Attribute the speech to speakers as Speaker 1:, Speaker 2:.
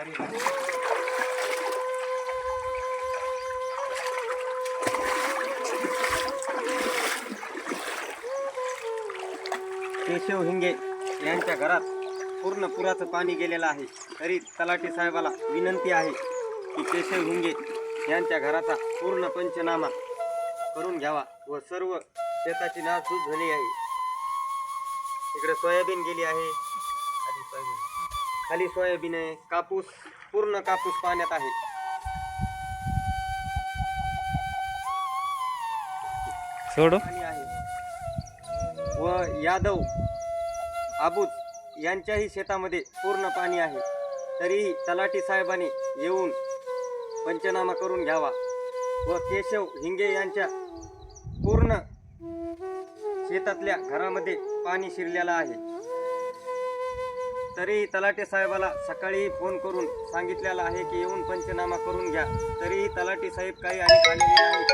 Speaker 1: केशव हिंगे यांच्या घरात पूर्ण पुराचं पाणी गेलेलं आहे. तरी तलाठी साहेबाला विनंती आहे की केशव हिंगे यांच्या घराचा पूर्ण पंचनामा करून घ्यावा व सर्व शेताची नासधूस झाली आहे. इकडे सोयाबीन गेली आहे. आणि सोयाबीन. खाली सोयाबीन आहे कापूस पूर्ण कापूस पाण्यात आहे.
Speaker 2: सोडू?
Speaker 1: पाणी आहे. व यादव आबूज यांच्याही शेतामध्ये पूर्ण पाणी आहे. तरीही तलाठी साहेबांनी येऊन पंचनामा करून घ्यावा. व केशव हिंगे यांच्या पूर्ण शेतातल्या घरामध्ये पाणी शिरलेलं आहे. तरी तलाटे साहेबाला सकाळी फोन करून सांगितलेला आहे की येऊन पंचनामा करून घ्या. तरीही तलाटी साहेब काही आहे आलेले नाहीत.